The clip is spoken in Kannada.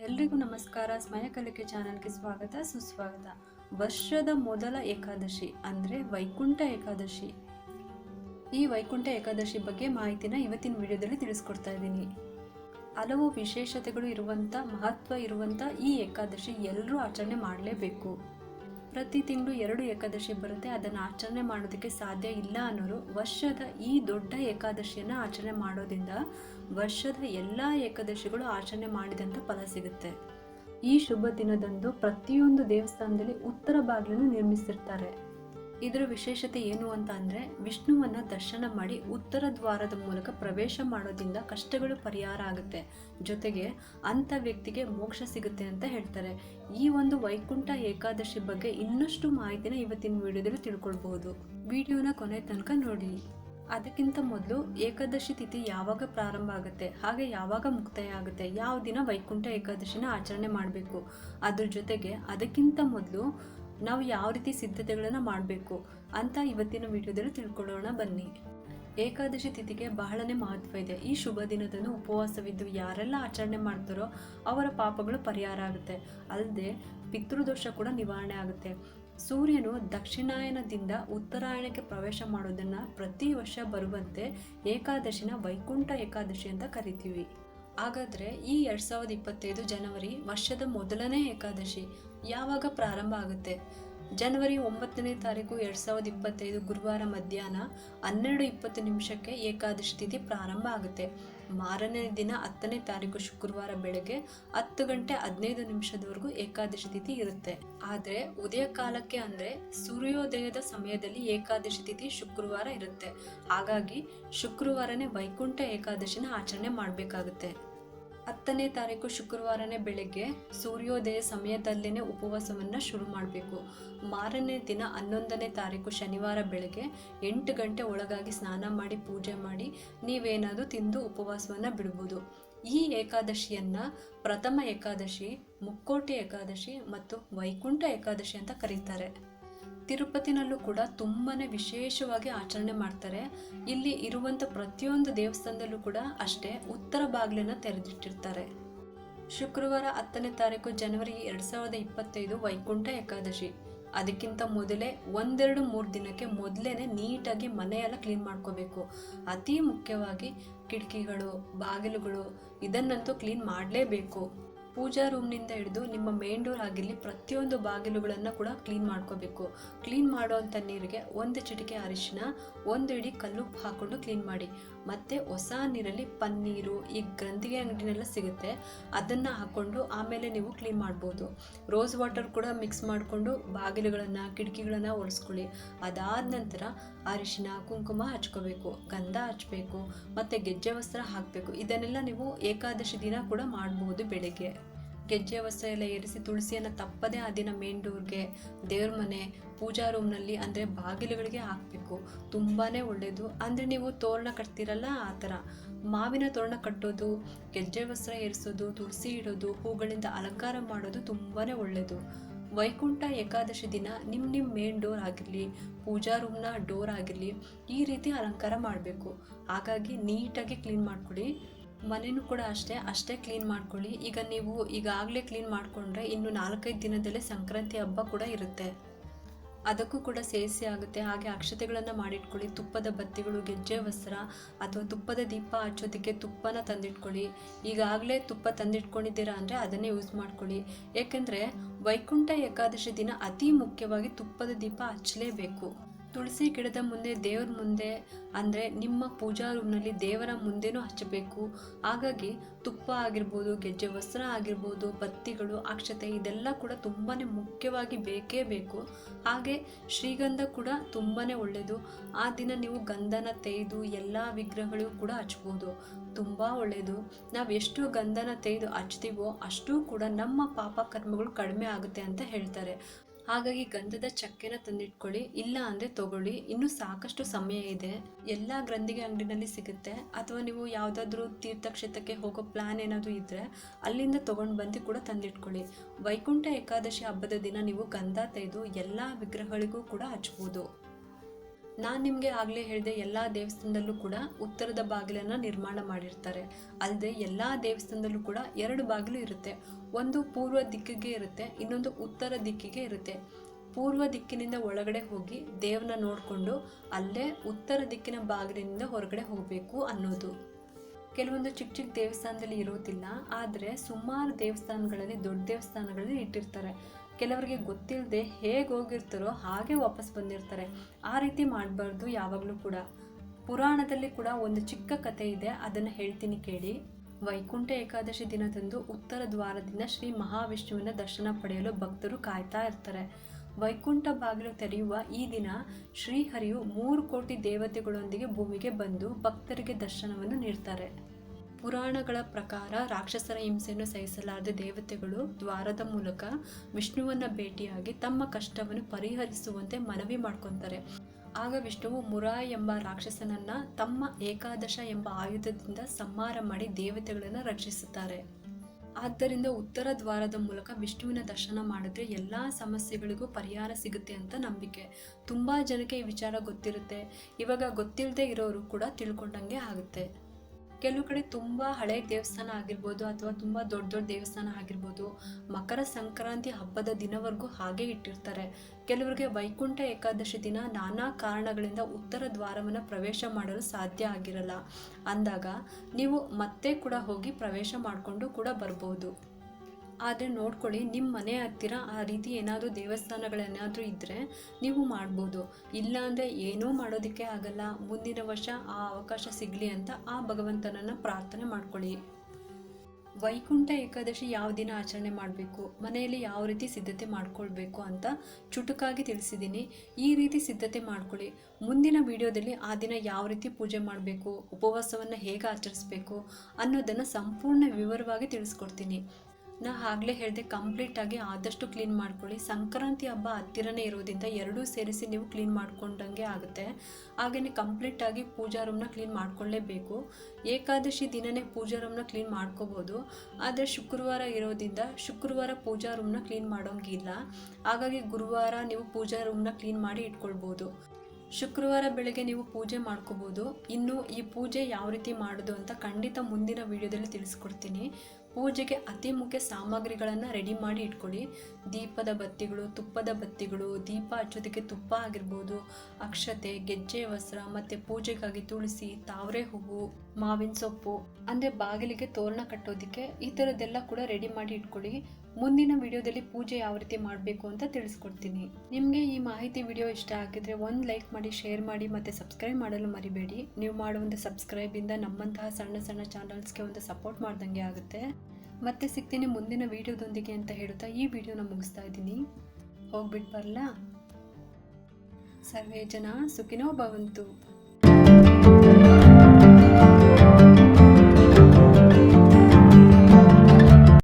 ಎಲ್ರಿಗೂ ನಮಸ್ಕಾರ. ಸ್ಮಯ ಕಲಿಕೆ ಚಾನಲ್ಗೆ ಸ್ವಾಗತ, ಸುಸ್ವಾಗತ. ವರ್ಷದ ಮೊದಲ ಏಕಾದಶಿ ಅಂದರೆ ವೈಕುಂಠ ಏಕಾದಶಿ. ಈ ವೈಕುಂಠ ಏಕಾದಶಿ ಬಗ್ಗೆ ಮಾಹಿತಿನ ಇವತ್ತಿನ ವಿಡಿಯೋದಲ್ಲಿ ತಿಳಿಸ್ಕೊಡ್ತಾ ಇದ್ದೀನಿ. ಹಲವು ವಿಶೇಷತೆಗಳು ಇರುವಂಥ ಮಹತ್ವ ಇರುವಂಥ ಈ ಏಕಾದಶಿ ಎಲ್ಲರೂ ಆಚರಣೆ ಮಾಡಲೇಬೇಕು. ಪ್ರತಿ ತಿಂಗಳು ಎರಡು ಏಕಾದಶಿ ಬರುತ್ತೆ, ಅದನ್ನು ಆಚರಣೆ ಮಾಡೋದಕ್ಕೆ ಸಾಧ್ಯ ಇಲ್ಲ ಅನ್ನೋರು ವರ್ಷದ ಈ ದೊಡ್ಡ ಏಕಾದಶಿಯನ್ನು ಆಚರಣೆ ಮಾಡೋದ್ರಿಂದ ವರ್ಷದ ಎಲ್ಲ ಏಕಾದಶಿಗಳು ಆಚರಣೆ ಮಾಡಿದಂಥ ಫಲ ಸಿಗುತ್ತೆ. ಈ ಶುಭ ದಿನದಂದು ಪ್ರತಿಯೊಂದು ದೇವಸ್ಥಾನದಲ್ಲಿ ಉತ್ತರ ಬಾಗಿಲನ್ನು ನಿರ್ಮಿಸಿರ್ತಾರೆ. ಇದರ ವಿಶೇಷತೆ ಏನು ಅಂತ ಅಂದರೆ ವಿಷ್ಣುವನ್ನು ದರ್ಶನ ಮಾಡಿ ಉತ್ತರ ದ್ವಾರದ ಮೂಲಕ ಪ್ರವೇಶ ಮಾಡೋದ್ರಿಂದ ಕಷ್ಟಗಳು ಪರಿಹಾರ ಆಗುತ್ತೆ. ಜೊತೆಗೆ ಅಂಥ ವ್ಯಕ್ತಿಗೆ ಮೋಕ್ಷ ಸಿಗುತ್ತೆ ಅಂತ ಹೇಳ್ತಾರೆ. ಈ ಒಂದು ವೈಕುಂಠ ಏಕಾದಶಿ ಬಗ್ಗೆ ಇನ್ನಷ್ಟು ಮಾಹಿತಿನ ಇವತ್ತಿನ ವಿಡಿಯೋದಲ್ಲಿ ತಿಳ್ಕೊಳ್ಬಹುದು. ವಿಡಿಯೋನ ಕೊನೆ ತನಕ ನೋಡಿ. ಅದಕ್ಕಿಂತ ಮೊದಲು ಏಕಾದಶಿ ತಿಥಿ ಯಾವಾಗ ಪ್ರಾರಂಭ ಆಗುತ್ತೆ, ಹಾಗೆ ಯಾವಾಗ ಮುಕ್ತಾಯ ಆಗುತ್ತೆ, ಯಾವ ದಿನ ವೈಕುಂಠ ಏಕಾದಶಿನ ಆಚರಣೆ ಮಾಡಬೇಕು, ಅದ್ರ ಜೊತೆಗೆ ಅದಕ್ಕಿಂತ ಮೊದಲು ನಾವು ಯಾವ ರೀತಿ ಸಿದ್ಧತೆಗಳನ್ನು ಮಾಡಬೇಕು ಅಂತ ಇವತ್ತಿನ ವಿಡಿಯೋದಲ್ಲಿ ತಿಳ್ಕೊಳ್ಳೋಣ ಬನ್ನಿ. ಏಕಾದಶಿ ತಿಥಿಗೆ ಬಹಳನೇ ಮಹತ್ವ ಇದೆ. ಈ ಶುಭ ದಿನದಂದು ಉಪವಾಸವಿದ್ದು ಯಾರೆಲ್ಲ ಆಚರಣೆ ಮಾಡ್ತಾರೋ ಅವರ ಪಾಪಗಳು ಪರಿಹಾರ ಆಗುತ್ತೆ. ಅಲ್ಲದೆ ಪಿತೃದೋಷ ಕೂಡ ನಿವಾರಣೆ ಆಗುತ್ತೆ. ಸೂರ್ಯನು ದಕ್ಷಿಣಾಯನದಿಂದ ಉತ್ತರಾಯಣಕ್ಕೆ ಪ್ರವೇಶ ಮಾಡೋದನ್ನು ಪ್ರತಿ ವರ್ಷ ಬರುವಂತೆ ಏಕಾದಶಿನ ವೈಕುಂಠ ಏಕಾದಶಿ ಅಂತ ಕರಿತೀವಿ. ಹಾಗಾದರೆ ಈ ಎರಡು ಸಾವಿರದ ಇಪ್ಪತ್ತೈದು ಜನವರಿ ವರ್ಷದ ಮೊದಲನೇ ಏಕಾದಶಿ ಯಾವಾಗ ಪ್ರಾರಂಭ ಆಗುತ್ತೆ? ಜನವರಿ ಒಂಬತ್ತನೇ ತಾರೀಕು ಎರಡು ಸಾವಿರದ ಇಪ್ಪತ್ತೈದು ಗುರುವಾರ ಮಧ್ಯಾಹ್ನ ಹನ್ನೆರಡು ಇಪ್ಪತ್ತು ನಿಮಿಷಕ್ಕೆ ಏಕಾದಶಿ ತಿಥಿ ಪ್ರಾರಂಭ ಆಗುತ್ತೆ. ಮಾರನೇ ದಿನ ಹತ್ತನೇ ತಾರೀಕು ಶುಕ್ರವಾರ ಬೆಳಗ್ಗೆ ಹತ್ತು ಗಂಟೆ ಹದಿನೈದು ನಿಮಿಷದವರೆಗೂ ಏಕಾದಶಿ ತಿಥಿ ಇರುತ್ತೆ. ಆದರೆ ಉದಯ ಕಾಲಕ್ಕೆ ಅಂದರೆ ಸೂರ್ಯೋದಯದ ಸಮಯದಲ್ಲಿ ಏಕಾದಶಿ ತಿಥಿ ಶುಕ್ರವಾರ ಇರುತ್ತೆ. ಹಾಗಾಗಿ ಶುಕ್ರವಾರನೇ ವೈಕುಂಠ ಏಕಾದಶಿನ ಆಚರಣೆ ಮಾಡಬೇಕಾಗುತ್ತೆ. ಹತ್ತನೇ ತಾರೀಕು ಶುಕ್ರವಾರನೇ ಬೆಳಗ್ಗೆ ಸೂರ್ಯೋದಯ ಸಮಯದಲ್ಲೇ ಉಪವಾಸವನ್ನು ಶುರು ಮಾಡಬೇಕು. ಮಾರನೇ ದಿನ ಹನ್ನೊಂದನೇ ತಾರೀಕು ಶನಿವಾರ ಬೆಳಗ್ಗೆ ಎಂಟು ಗಂಟೆ ಒಳಗಾಗಿ ಸ್ನಾನ ಮಾಡಿ, ಪೂಜೆ ಮಾಡಿ, ನೀವೇನಾದರೂ ತಿಂದು ಉಪವಾಸವನ್ನು ಬಿಡ್ಬೋದು. ಈ ಏಕಾದಶಿಯನ್ನು ಪ್ರಥಮ ಏಕಾದಶಿ, ಮುಕ್ಕೋಟಿ ಏಕಾದಶಿ ಮತ್ತು ವೈಕುಂಠ ಏಕಾದಶಿ ಅಂತ ಕರೀತಾರೆ. ತಿರುಪತಿನಲ್ಲೂ ಕೂಡ ತುಂಬಾ ವಿಶೇಷವಾಗಿ ಆಚರಣೆ ಮಾಡ್ತಾರೆ. ಇಲ್ಲಿ ಇರುವಂಥ ಪ್ರತಿಯೊಂದು ದೇವಸ್ಥಾನದಲ್ಲೂ ಕೂಡ ಅಷ್ಟೇ ಉತ್ತರ ಬಾಗಿಲನ್ನು ತೆರೆದಿಟ್ಟಿರ್ತಾರೆ. ಶುಕ್ರವಾರ ಹತ್ತನೇ ತಾರೀಕು ಜನವರಿ ಎರಡು ಸಾವಿರದ ಇಪ್ಪತ್ತೈದು ವೈಕುಂಠ ಏಕಾದಶಿ. ಅದಕ್ಕಿಂತ ಮೊದಲೇ ಒಂದೆರಡು ಮೂರು ದಿನಕ್ಕೆ ಮೊದಲೇ ನೀಟಾಗಿ ಮನೆಯೆಲ್ಲ ಕ್ಲೀನ್ ಮಾಡ್ಕೋಬೇಕು. ಅತಿ ಮುಖ್ಯವಾಗಿ ಕಿಟಕಿಗಳು, ಬಾಗಿಲುಗಳು ಇದನ್ನಂತೂ ಕ್ಲೀನ್ ಮಾಡಲೇಬೇಕು. ಪೂಜಾ ರೂಮ್ನಿಂದ ಹಿಡಿದು ನಿಮ್ಮ ಮೇನ್ ಡೋರ್ ಆಗಿರಲಿ ಪ್ರತಿಯೊಂದು ಬಾಗಿಲುಗಳನ್ನು ಕೂಡ ಕ್ಲೀನ್ ಮಾಡ್ಕೋಬೇಕು. ಕ್ಲೀನ್ ಮಾಡುವಂಥ ನೀರಿಗೆ ಒಂದು ಚಿಟಿಕೆ ಅರಿಶಿನ, ಒಂದು ಇಡೀ ಕಲ್ಲುಪ್ಪು ಹಾಕ್ಕೊಂಡು ಕ್ಲೀನ್ ಮಾಡಿ. ಮತ್ತು ಹೊಸ ನೀರಲ್ಲಿ ಪನ್ನೀರು, ಈ ಗ್ರಂಥಿಗೆ ಅಂಗಡಿನೆಲ್ಲ ಸಿಗುತ್ತೆ. ಅದನ್ನು ಹಾಕ್ಕೊಂಡು ಆಮೇಲೆ ನೀವು ಕ್ಲೀನ್ ಮಾಡ್ಬೋದು. ರೋಸ್ ವಾಟರ್ ಕೂಡ ಮಿಕ್ಸ್ ಮಾಡಿಕೊಂಡು ಬಾಗಿಲುಗಳನ್ನು, ಕಿಟಕಿಗಳನ್ನು ಒರೆಸ್ಕೊಳ್ಳಿ ಅದಾದ ನಂತರ ಅರಿಶಿನ, ಕುಂಕುಮ ಹಚ್ಕೋಬೇಕು, ಗಂಧ ಹಚ್ಚಬೇಕು ಮತ್ತು ಗೆಜ್ಜೆ ವಸ್ತ್ರ ಹಾಕಬೇಕು. ಇದನ್ನೆಲ್ಲ ನೀವು ಏಕಾದಶಿ ದಿನ ಕೂಡ ಮಾಡ್ಬೋದು ಬೆಳಿಗ್ಗೆ. ಗೆಜ್ಜೆ ವಸ್ತ್ರ ಎಲ್ಲ ಏರಿಸಿ ತುಳಸಿಯನ್ನು ತಪ್ಪದೇ ಆ ದಿನ ಮೇನ್ ಡೋರ್ಗೆ ದೇವ್ರ ಮನೆ ಪೂಜಾ ರೂಮ್ನಲ್ಲಿ ಅಂದರೆ ಬಾಗಿಲುಗಳಿಗೆ ಹಾಕಬೇಕು. ತುಂಬಾ ಒಳ್ಳೆಯದು ಅಂದರೆ ನೀವು ತೋರಣ ಕಟ್ತೀರಲ್ಲ ಆ ಥರ. ಮಾವಿನ ತೋರಣ ಕಟ್ಟೋದು, ಗೆಜ್ಜೆ ವಸ್ತ್ರ ಏರಿಸೋದು ತುಳಸಿ ಇಡೋದು, ಹೂಗಳಿಂದ ಅಲಂಕಾರ ಮಾಡೋದು ತುಂಬಾ ಒಳ್ಳೆಯದು ವೈಕುಂಠ ಏಕಾದಶಿ ದಿನ ನಿಮ್ಮ ನಿಮ್ಮ ಮೇನ್ ಡೋರ್ ಆಗಿರಲಿ, ಪೂಜಾ ರೂಮ್ನ ಡೋರ್ ಆಗಿರಲಿ ಈ ರೀತಿ ಅಲಂಕಾರ ಮಾಡಬೇಕು. ಹಾಗಾಗಿ ನೀಟಾಗಿ ಕ್ಲೀನ್ ಮಾಡ್ಕೊಳ್ಳಿ ಮನೆಯೂ ಕೂಡ ಅಷ್ಟೇ ಅಷ್ಟೇ ಕ್ಲೀನ್ ಮಾಡ್ಕೊಳ್ಳಿ. ಈಗ ನೀವು ಈಗಾಗಲೇ ಕ್ಲೀನ್ ಮಾಡಿಕೊಂಡ್ರೆ ಇನ್ನು ನಾಲ್ಕೈದು ದಿನದಲ್ಲೇ ಸಂಕ್ರಾಂತಿ ಹಬ್ಬ ಕೂಡ ಇರುತ್ತೆ. ಅದಕ್ಕೂ ಕೂಡ ಸೇರಿಸಿ ಆಗುತ್ತೆ. ಹಾಗೆ ಅಕ್ಷತೆಗಳನ್ನು ಮಾಡಿಟ್ಕೊಳ್ಳಿ. ತುಪ್ಪದ ಬತ್ತಿಗಳು, ಗೆಜ್ಜೆ ವಸ್ತ್ರ ಅಥವಾ ತುಪ್ಪದ ದೀಪ ಹಚ್ಚೋದಕ್ಕೆ ತುಪ್ಪನ ತಂದಿಟ್ಕೊಳ್ಳಿ. ಈಗಾಗಲೇ ತುಪ್ಪ ತಂದಿಟ್ಕೊಂಡಿದ್ದೀರಾ ಅಂದರೆ ಅದನ್ನೇ ಯೂಸ್ ಮಾಡ್ಕೊಳ್ಳಿ. ಏಕೆಂದರೆ ವೈಕುಂಠ ಏಕಾದಶಿ ದಿನ ಅತಿ ಮುಖ್ಯವಾಗಿ ತುಪ್ಪದ ದೀಪ ಹಚ್ಚಲೇಬೇಕು. ತುಳಸಿ ಗಿಡದ ಮುಂದೆ ದೇವ್ರ ಮುಂದೆ ಅಂದರೆ ನಿಮ್ಮ ಪೂಜಾ ರೂಮ್ನಲ್ಲಿ ದೇವರ ಮುಂದೆನೂ ಹಚ್ಚಬೇಕು. ಹಾಗಾಗಿ ತುಪ್ಪ ಆಗಿರ್ಬೋದು, ಗೆಜ್ಜೆ ವಸ್ತ್ರ ಆಗಿರ್ಬೋದು, ಬತ್ತಿಗಳು, ಅಕ್ಷತೆ ಇದೆಲ್ಲ ಕೂಡ ತುಂಬಾ ಮುಖ್ಯವಾಗಿ ಬೇಕೇ ಬೇಕು. ಹಾಗೆ ಶ್ರೀಗಂಧ ಕೂಡ ತುಂಬಾ ಒಳ್ಳೆಯದು ಆ ದಿನ ನೀವು ಗಂಧನ ತೆಗೆದು ಎಲ್ಲ ವಿಗ್ರಹಗಳಿಗೂ ಕೂಡ ಹಚ್ಬೋದು. ತುಂಬ ಒಳ್ಳೆಯದು ನಾವು ಎಷ್ಟು ಗಂಧನ ತೆಗೆದು ಹಚ್ತೀವೋ ಅಷ್ಟೂ ಕೂಡ ನಮ್ಮ ಪಾಪ ಕರ್ಮಗಳು ಕಡಿಮೆ ಆಗುತ್ತೆ ಅಂತ ಹೇಳ್ತಾರೆ. ಹಾಗಾಗಿ ಗಂಧದ ಚಕ್ಕೆನ ತಂದಿಟ್ಕೊಳ್ಳಿ, ಇಲ್ಲ ಅಂದರೆ ತಗೊಳ್ಳಿ. ಇನ್ನೂ ಸಾಕಷ್ಟು ಸಮಯ ಇದೆ. ಎಲ್ಲ ಗ್ರಂಥಿಗೆ ಅಂಗಡಿನಲ್ಲಿ ಸಿಗುತ್ತೆ. ಅಥವಾ ನೀವು ಯಾವುದಾದ್ರೂ ತೀರ್ಥಕ್ಷೇತ್ರಕ್ಕೆ ಹೋಗೋ ಪ್ಲ್ಯಾನ್ ಏನಾದರೂ ಇದ್ದರೆ ಅಲ್ಲಿಂದ ತೊಗೊಂಡು ಬಂದು ಕೂಡ ತಂದಿಟ್ಕೊಳ್ಳಿ. ವೈಕುಂಠ ಏಕಾದಶಿ ಹಬ್ಬದ ದಿನ ನೀವು ಗಂಧ ತೆಗೆದು ಎಲ್ಲ ವಿಗ್ರಹಗಳಿಗೂ ಕೂಡ ಹಚ್ಬೋದು. ನಾನು ನಿಮಗೆ ಆಗಲೇ ಹೇಳಿದೆ ಎಲ್ಲ ದೇವಸ್ಥಾನದಲ್ಲೂ ಕೂಡ ಉತ್ತರದ ಬಾಗಿಲನ್ನು ನಿರ್ಮಾಣ ಮಾಡಿರ್ತಾರೆ. ಅಲ್ಲದೆ ಎಲ್ಲ ದೇವಸ್ಥಾನದಲ್ಲೂ ಕೂಡ ಎರಡು ಬಾಗಿಲು ಇರುತ್ತೆ. ಒಂದು ಪೂರ್ವ ದಿಕ್ಕಿಗೆ ಇರುತ್ತೆ, ಇನ್ನೊಂದು ಉತ್ತರ ದಿಕ್ಕಿಗೆ ಇರುತ್ತೆ. ಪೂರ್ವ ದಿಕ್ಕಿನಿಂದ ಒಳಗಡೆ ಹೋಗಿ ದೇವನ ನೋಡಿಕೊಂಡು ಅಲ್ಲೇ ಉತ್ತರ ದಿಕ್ಕಿನ ಬಾಗಿಲಿನಿಂದ ಹೊರಗಡೆ ಹೋಗಬೇಕು ಅನ್ನೋದು. ಕೆಲವೊಂದು ಚಿಕ್ಕ ಚಿಕ್ಕ ದೇವಸ್ಥಾನದಲ್ಲಿ ಇರೋದಿಲ್ಲ, ಆದರೆ ಸುಮಾರು ದೇವಸ್ಥಾನಗಳಲ್ಲಿ, ದೊಡ್ಡ ದೇವಸ್ಥಾನಗಳಲ್ಲಿ ಇಟ್ಟಿರ್ತಾರೆ. ಕೆಲವರಿಗೆ ಗೊತ್ತಿಲ್ಲದೆ ಹೇಗೆ ಹೋಗಿರ್ತಾರೋ ಹಾಗೆ ವಾಪಸ್ ಬಂದಿರ್ತಾರೆ. ಆ ರೀತಿ ಮಾಡಬಾರ್ದು ಯಾವಾಗಲೂ ಕೂಡ. ಪುರಾಣದಲ್ಲಿ ಕೂಡ ಒಂದು ಚಿಕ್ಕ ಕಥೆ ಇದೆ, ಅದನ್ನು ಹೇಳ್ತೀನಿ ಕೇಳಿ. ವೈಕುಂಠ ಏಕಾದಶಿ ದಿನದಂದು ಉತ್ತರ ದ್ವಾರದಿಂದ ಶ್ರೀ ಮಹಾವಿಷ್ಣುವಿನ ದರ್ಶನ ಪಡೆಯಲು ಭಕ್ತರು ಕಾಯ್ತಾ ಇರ್ತಾರೆ. ವೈಕುಂಠ ಬಾಗಿಲು ತೆರೆಯುವ ಈ ದಿನ ಶ್ರೀಹರಿಯು ಮೂರು ಕೋಟಿ ದೇವತೆಗಳೊಂದಿಗೆ ಭೂಮಿಗೆ ಬಂದು ಭಕ್ತರಿಗೆ ದರ್ಶನವನ್ನು ನೀಡ್ತಾರೆ. ಪುರಾಣಗಳ ಪ್ರಕಾರ ರಾಕ್ಷಸರ ಹಿಂಸೆಯನ್ನು ಸಹಿಸಲಾರದೆ ದೇವತೆಗಳು ದ್ವಾರದ ಮೂಲಕ ವಿಷ್ಣುವನ್ನ ಭೇಟಿಯಾಗಿ ತಮ್ಮ ಕಷ್ಟವನ್ನು ಪರಿಹರಿಸುವಂತೆ ಮನವಿ ಮಾಡ್ಕೊತಾರೆ. ಆಗ ವಿಷ್ಣುವು ಮುರಾ ಎಂಬ ರಾಕ್ಷಸನನ್ನ ತಮ್ಮ ಏಕಾದಶ ಎಂಬ ಆಯುಧದಿಂದ ಸಂಹಾರ ಮಾಡಿ ದೇವತೆಗಳನ್ನು ರಕ್ಷಿಸುತ್ತಾರೆ. ಆದ್ದರಿಂದ ಉತ್ತರ ದ್ವಾರದ ಮೂಲಕ ವಿಷ್ಣುವಿನ ದರ್ಶನ ಮಾಡಿದ್ರೆ ಎಲ್ಲ ಸಮಸ್ಯೆಗಳಿಗೂ ಪರಿಹಾರ ಸಿಗುತ್ತೆ ಅಂತ ನಂಬಿಕೆ. ತುಂಬ ಜನಕ್ಕೆ ಈ ವಿಚಾರ ಗೊತ್ತಿರುತ್ತೆ. ಇವಾಗ ಗೊತ್ತಿಲ್ಲದೆ ಇರೋರು ಕೂಡ ತಿಳ್ಕೊಂಡಂಗೆ ಆಗುತ್ತೆ. ಕೆಲವು ಕಡೆ ತುಂಬ ಹಳೆ ದೇವಸ್ಥಾನ ಆಗಿರ್ಬೋದು ಅಥವಾ ತುಂಬ ದೊಡ್ಡ ದೊಡ್ಡ ದೇವಸ್ಥಾನ ಆಗಿರ್ಬೋದು, ಮಕರ ಸಂಕ್ರಾಂತಿ ಹಬ್ಬದ ದಿನವರೆಗೂ ಹಾಗೆ ಇಟ್ಟಿರ್ತಾರೆ. ಕೆಲವರಿಗೆ ವೈಕುಂಠ ಏಕಾದಶಿ ದಿನ ನಾನಾ ಕಾರಣಗಳಿಂದ ಉತ್ತರ ದ್ವಾರವನ್ನು ಪ್ರವೇಶ ಮಾಡಲು ಸಾಧ್ಯ ಆಗಿರಲ್ಲ. ಅಂದಾಗ, ನೀವು ಮತ್ತೆ ಕೂಡ ಹೋಗಿ ಪ್ರವೇಶ ಮಾಡಿಕೊಂಡು ಕೂಡ ಬರ್ಬೋದು. ಆದರೆ ನೋಡ್ಕೊಳ್ಳಿ ನಿಮ್ಮ ಮನೆ ಹತ್ತಿರ ಆ ರೀತಿ ಏನಾದರೂ ದೇವಸ್ಥಾನಗಳೇನಾದರೂ ಇದ್ದರೆ ನೀವು ಮಾಡ್ಬೋದು. ಇಲ್ಲ ಅಂದರೆ ಏನೂ ಮಾಡೋದಕ್ಕೆ ಆಗಲ್ಲ. ಮುಂದಿನ ವರ್ಷ ಆ ಅವಕಾಶ ಸಿಗಲಿ ಅಂತ ಆ ಭಗವಂತನನ್ನು ಪ್ರಾರ್ಥನೆ ಮಾಡ್ಕೊಳ್ಳಿ. ವೈಕುಂಠ ಏಕಾದಶಿ ಯಾವ ದಿನ ಆಚರಣೆ ಮಾಡಬೇಕು? ಮನೆಯಲ್ಲಿ ಯಾವ ರೀತಿ ಸಿದ್ಧತೆ ಮಾಡ್ಕೊಳ್ಬೇಕು ಅಂತ ಚುಟುಕಾಗಿ ತಿಳಿಸಿದ್ದೀನಿ. ಈ ರೀತಿ ಸಿದ್ಧತೆ ಮಾಡ್ಕೊಳ್ಳಿ. ಮುಂದಿನ ವಿಡಿಯೋದಲ್ಲಿ ಆ ದಿನ ಯಾವ ರೀತಿ ಪೂಜೆ ಮಾಡಬೇಕು? ಉಪವಾಸವನ್ನು ಹೇಗೆ ಆಚರಿಸ್ಬೇಕು ಅನ್ನೋದನ್ನು ಸಂಪೂರ್ಣ ವಿವರವಾಗಿ ತಿಳಿಸ್ಕೊಡ್ತೀನಿ. ನಾ ಆಗಲೇ ಹೇಳಿದೆ ಕಂಪ್ಲೀಟಾಗಿ ಆದಷ್ಟು ಕ್ಲೀನ್ ಮಾಡ್ಕೊಳ್ಳಿ. ಸಂಕ್ರಾಂತಿ ಹಬ್ಬ ಹತ್ತಿರನೇ ಇರೋದ್ರಿಂದ ಎರಡೂ ಸೇರಿಸಿ ನೀವು ಕ್ಲೀನ್ ಮಾಡ್ಕೊಂಡಂಗೆ ಆಗುತ್ತೆ. ಹಾಗೆಯೇ ಕಂಪ್ಲೀಟಾಗಿ ಪೂಜಾ ರೂಮ್ನ ಕ್ಲೀನ್ ಮಾಡ್ಕೊಳ್ಳೇಬೇಕು. ಏಕಾದಶಿ ದಿನನೇ ಪೂಜಾ ರೂಮ್ನ ಕ್ಲೀನ್ ಮಾಡ್ಕೋಬೋದು. ಆದರೆ ಶುಕ್ರವಾರ ಇರೋದ್ರಿಂದ ಶುಕ್ರವಾರ ಪೂಜಾ ರೂಮ್ನ ಕ್ಲೀನ್ ಮಾಡೋಂಗಿಲ್ಲ ಹಾಗಾಗಿ ಗುರುವಾರ ನೀವು ಪೂಜಾ ರೂಮ್ನ ಕ್ಲೀನ್ ಮಾಡಿ ಇಟ್ಕೊಳ್ಬೋದು. ಶುಕ್ರವಾರ ಬೆಳಗ್ಗೆ ನೀವು ಪೂಜೆ ಮಾಡ್ಕೋಬೋದು. ಇನ್ನು ಈ ಪೂಜೆ ಯಾವ ರೀತಿ ಮಾಡೋದು ಅಂತ ಖಂಡಿತ ಮುಂದಿನ ವಿಡಿಯೋದಲ್ಲಿ ತಿಳಿಸ್ಕೊಡ್ತೀನಿ. ಪೂಜೆಗೆ ಅತಿ ಮುಖ್ಯ ಸಾಮಗ್ರಿಗಳನ್ನು ರೆಡಿ ಮಾಡಿ ಇಟ್ಕೊಳ್ಳಿ. ದೀಪದ ಬತ್ತಿಗಳು, ತುಪ್ಪದ ಬತ್ತಿಗಳು, ದೀಪ ಹಚ್ಚೋದಕ್ಕೆ ತುಪ್ಪ ಆಗಿರ್ಬೋದು, ಅಕ್ಷತೆ, ಗೆಜ್ಜೆ ವಸ್ತ್ರ ಮತ್ತು ಪೂಜೆಗಾಗಿ ತುಳಸಿ, ತಾವರೆ ಹೂವು, ಮಾವಿನ ಸೊಪ್ಪು, ಅಂದರೆ ಬಾಗಿಲಿಗೆ ತೋರಣ ಕಟ್ಟೋದಕ್ಕೆ ಈ ಥರದ್ದೆಲ್ಲ ಕೂಡ ರೆಡಿ ಮಾಡಿ ಇಟ್ಕೊಳ್ಳಿ. ಮುಂದಿನ ವಿಡಿಯೋದಲ್ಲಿ ಪೂಜೆ ಯಾವ ರೀತಿ ಮಾಡಬೇಕು ಅಂತ ತಿಳಿಸ್ಕೊಡ್ತೀನಿ. ನಿಮಗೆ ಈ ಮಾಹಿತಿ ವಿಡಿಯೋ ಇಷ್ಟ ಆಗಿದ್ರೆ ಒಂದು ಲೈಕ್ ಮಾಡಿ, ಶೇರ್ ಮಾಡಿ ಮತ್ತು ಸಬ್ಸ್ಕ್ರೈಬ್ ಮಾಡಲು ಮರಿಬೇಡಿ. ನೀವು ಮಾಡುವಂಥ ಸಬ್ಸ್ಕ್ರೈಬಿಂದ ನಮ್ಮಂತಹ ಸಣ್ಣ ಸಣ್ಣ ಚಾನಲ್ಸ್ಗೆ ಒಂದು ಸಪೋರ್ಟ್ ಮಾಡ್ದಂಗೆ ಆಗುತ್ತೆ. ಮತ್ತೆ ಸಿಗ್ತೀನಿ ಮುಂದಿನ ವೀಡಿಯೋದೊಂದಿಗೆ ಅಂತ ಹೇಳುತ್ತಾ ಈ ವಿಡಿಯೋನ ಮುಗಿಸ್ತಾ ಇದ್ದೀನಿ. ಹೋಗ್ಬಿಟ್ಟು ಬರಲಾ? ಸರ್ವೇ ಜನ ಸುಖಿನೋ ಭವಂತು.